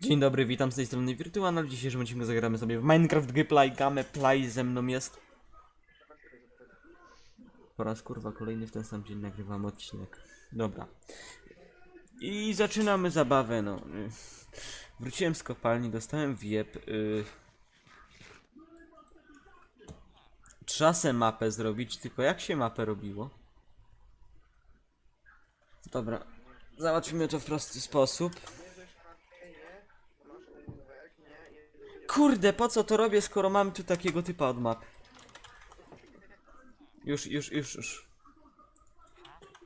Dzień dobry, witam z tej strony Wirtualna. W dzisiejszym odcinku zagramy sobie w Minecraft Gameplay. Gameplay ze mną jest. Po raz kurwa kolejny w ten sam dzień nagrywam odcinek. Dobra. I zaczynamy zabawę, no. Wróciłem z kopalni, dostałem wiep. Y... Trzasę mapę zrobić, tylko jak się mapę robiło? Dobra. Załatwimy to w prosty sposób. Kurde, po co to robię, skoro mamy tu takiego typa od map? Już, już, już, już.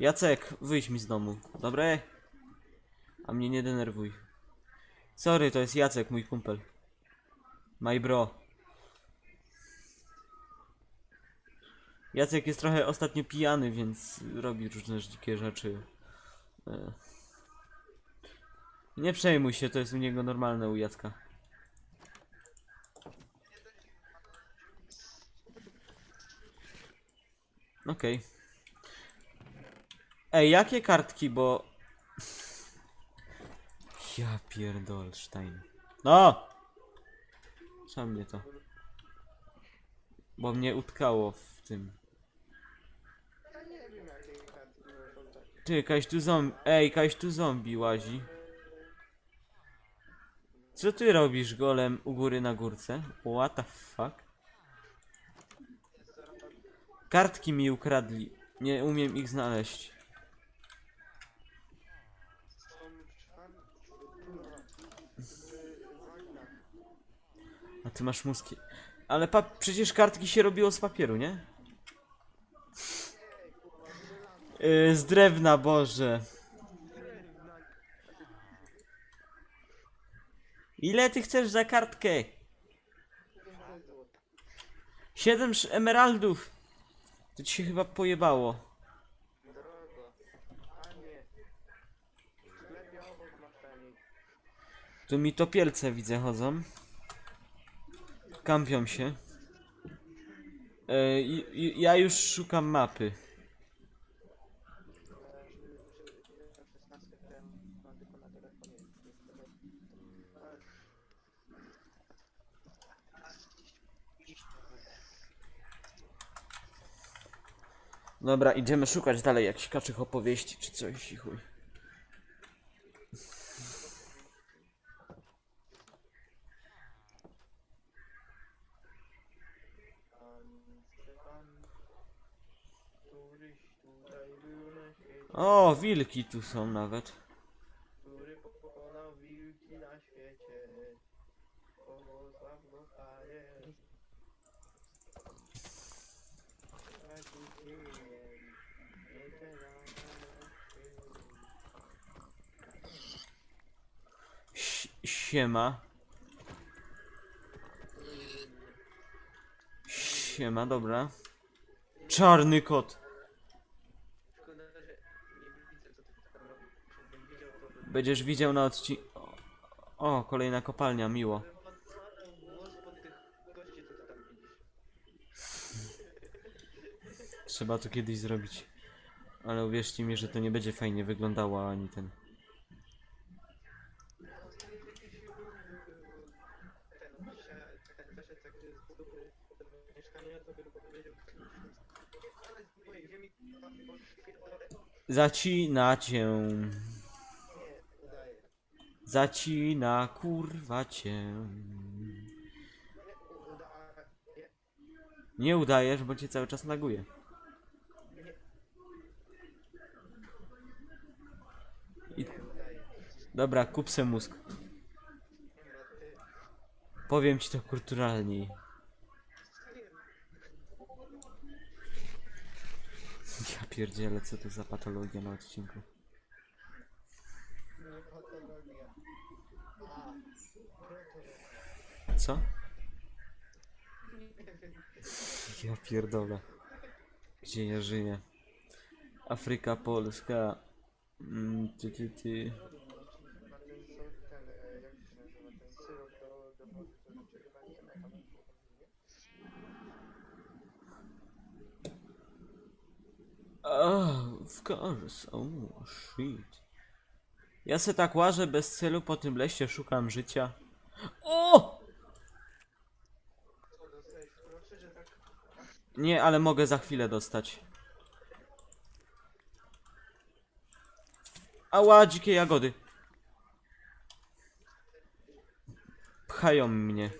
Jacek, wyjdź mi z domu, dobre? A mnie nie denerwuj. Sorry, to jest Jacek, mój kumpel. My bro. Jacek jest trochę ostatnio pijany, więc robi różne dzikie rzeczy. E. Nie przejmuj się, to jest u niego normalne u Jacka. Okej. Ej, jakie kartki, bo... Ja pierdolstein. No! Co mnie to? Bo mnie utkało w tym. Ty, kaś tu zombie... Ej, kaś tu zombie łazi. Co ty robisz, golem, u góry na górce? What the fuck? Kartki mi ukradli. Nie umiem ich znaleźć. A ty masz mózgi. Ale przecież kartki się robiło z papieru, nie? Yy, z drewna, Boże. Ile ty chcesz za kartkę? Siedem emeraldów. To ci się chyba pojebało. Tu mi topielce widzę chodzą. Kampią się. I- ja już szukam mapy. Na 16 temu mam tylko na telefonie. Dobra, idziemy szukać dalej jakichś kaczych opowieści czy coś i chuj. O, wilki tu są nawet. Siema. Siema, dobra. Czarny kot. Będziesz widział na odcinku. O, kolejna kopalnia, miło. Trzeba to kiedyś zrobić. Ale uwierzcie mi, że to nie będzie fajnie wyglądało ani ten się ten wyszedł z dupy do tego mieszkania, to bym powiedział ale z mojej ziemi bo świetne Zacina cię. Zacina kurwa cię. Nie udajesz, bo cię cały czas laguje. I... Dobra, kup se mózg. Powiem ci to kulturalniej. Ja pierdzielę, co to za patologia na odcinku. Co? Ja pierdolę. Gdzie ja żyję? Afryka, Polska. Mm, ty, ty, ty. A ten sok, ten, e, jak to się nazywa, ten syrop do, do wody, to znaczy chyba nie ma tam nie? Oh, of course. Oh, shit. Ja se tak łażę bez celu po tym leście, szukam życia. O! Nie, ale mogę za chwilę dostać. Ała, dzikie jagody. Pchają mnie.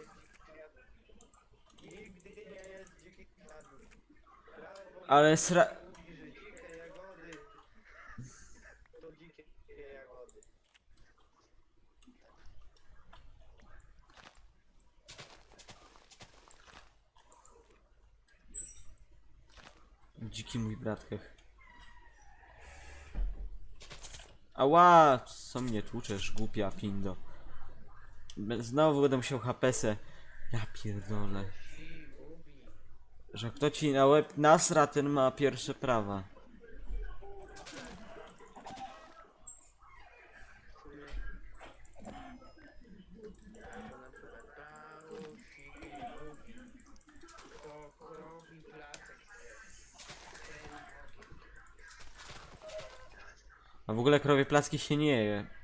Ale sra... Dziki mój brat, hech. Ała, co mnie tłuczesz, głupia pindo. Znowu będę musiał hapesę. Ja pierdolę. Że kto ci na łeb nasra, ten ma pierwsze prawa. A w ogóle krowie placki się nie je.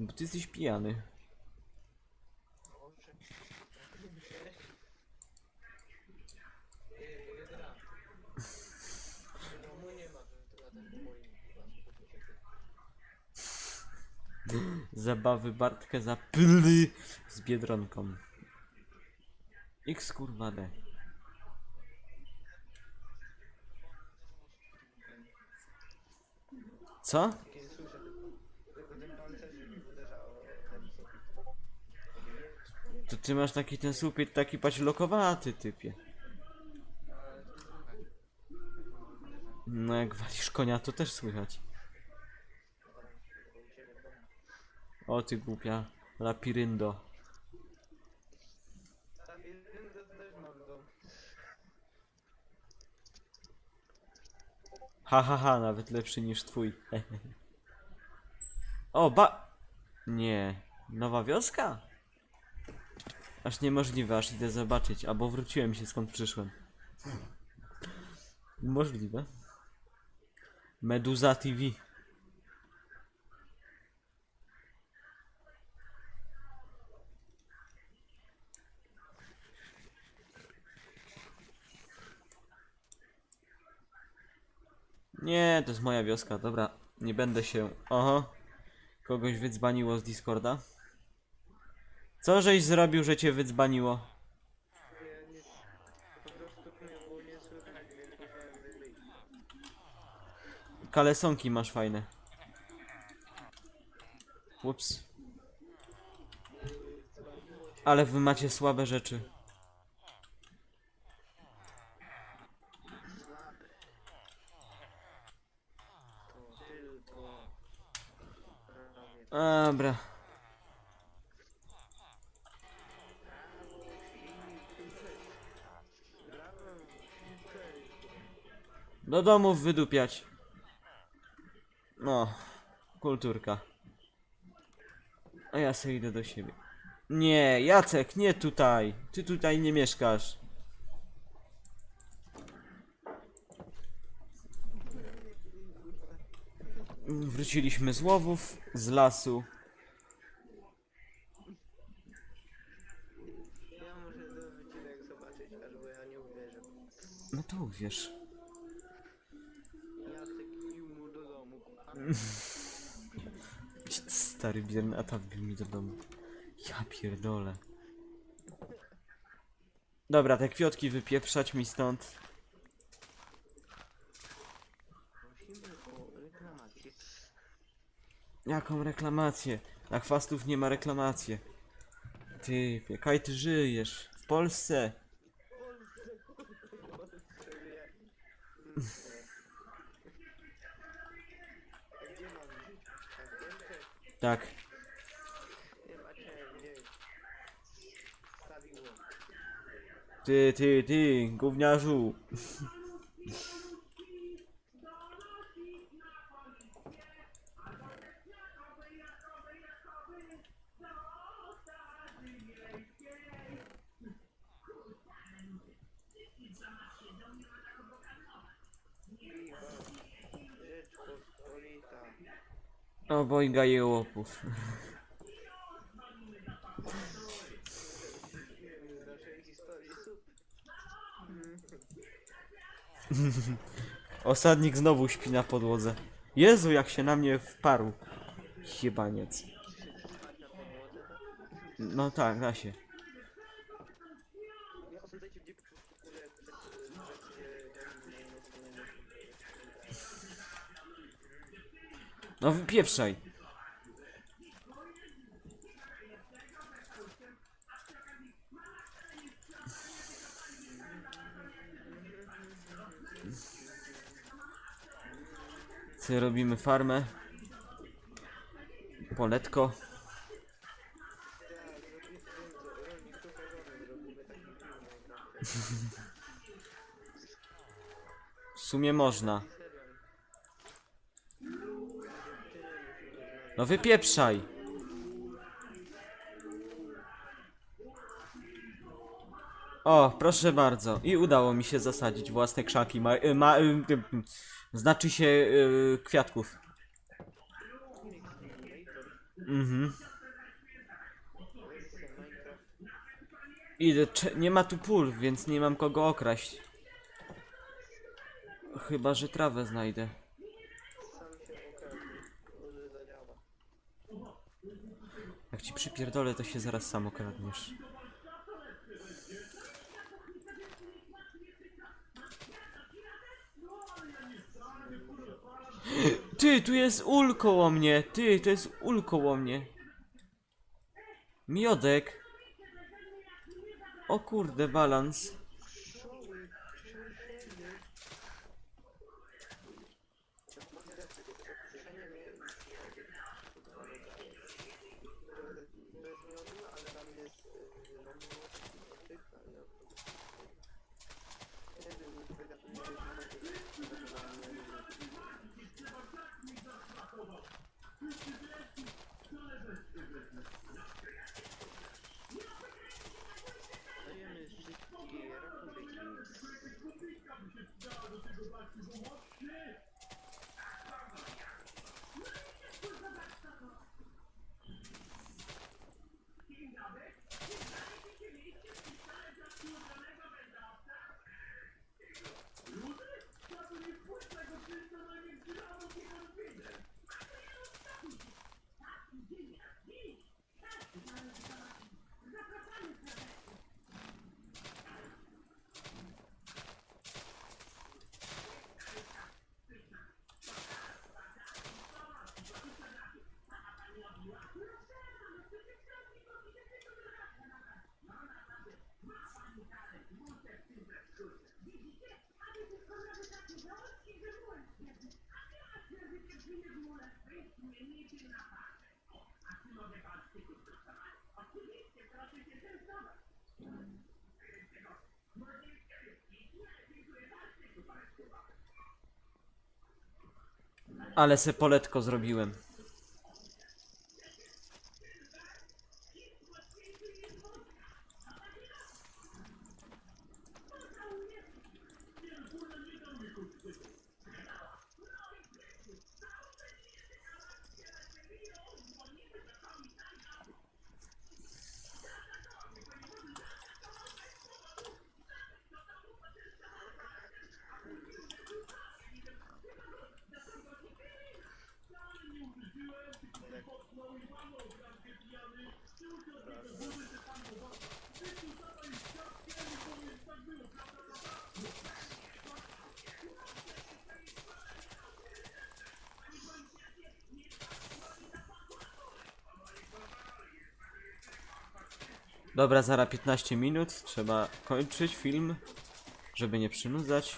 Bo ty jesteś pijany. Zabawy Bartkę za pyly z Biedronką. X kurwa D. Co? Kiedy słyszę, tylko ten pancerz uderza o ten sufit. To ty masz taki ten słupit taki paćlokowaty typie. No jak walisz konia to też słychać. O ty głupia lapiryndo. Ha ha ha, nawet lepszy niż twój. o, ba... Nie. Nowa wioska? Aż niemożliwe, aż idę zobaczyć. Albo wróciłem się skąd przyszłem. Możliwe. Meduza TV. Nie, to jest moja wioska, dobra. Nie będę się... Oho. Kogoś wydzbaniło z Discorda. Co żeś zrobił, że cię wydzbaniło? Kalesonki masz fajne. Ups. Ale wy macie słabe rzeczy. Dobra. Do domów wydupiać. No, kulturka. A ja sobie idę do siebie. Nie, Jacek, nie tutaj. Ty tutaj nie mieszkasz. Wróciliśmy z łowów, z lasu. No to uwierz. Jacek pił mu do domu. A Stary biedny a wbił mi do domu. Ja pierdolę. Dobra, te kwiotki wypieprzać mi stąd. Jaką reklamację? Na chwastów nie ma reklamacji. Ty, kaj ty żyjesz? W Polsce? Tak. Ty, ty, ty, gówniarzu. Obojga jełopów. Osadnik znowu śpi na podłodze. Jezu, jak się na mnie wparł. Podłodze? No tak, da się. No wypieprzaj. Co robimy farmę? Poletko. W sumie można. No wypieprzaj. O, proszę bardzo. I udało mi się zasadzić własne krzaki. Ma, y, ma, y, y, znaczy się kwiatków. Mhm. Idę, nie ma tu pól, więc nie mam kogo okraść. Chyba, że trawę znajdę. Sam się okazuje, może zadziała. Jak ci przypierdolę, to się zaraz sam okradniesz. Ty, tu jest ul koło mnie! Ty, to jest ul koło mnie! Miodek! O kurde, balans. Ale se poletko zrobiłem. Dobra, zara 15 minut. Trzeba kończyć film, żeby nie przynudzać.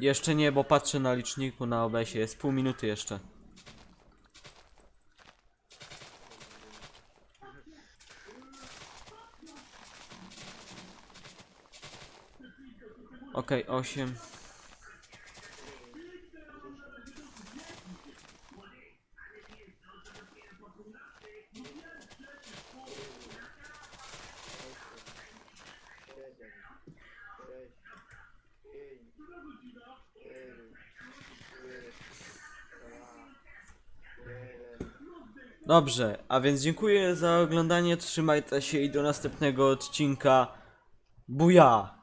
Jeszcze nie, bo patrzę na liczniku na OBS-ie. Jest pół minuty jeszcze. Okej, okay, 8. Dobrze, a więc dziękuję za oglądanie, trzymajcie się i do następnego odcinka. Buja!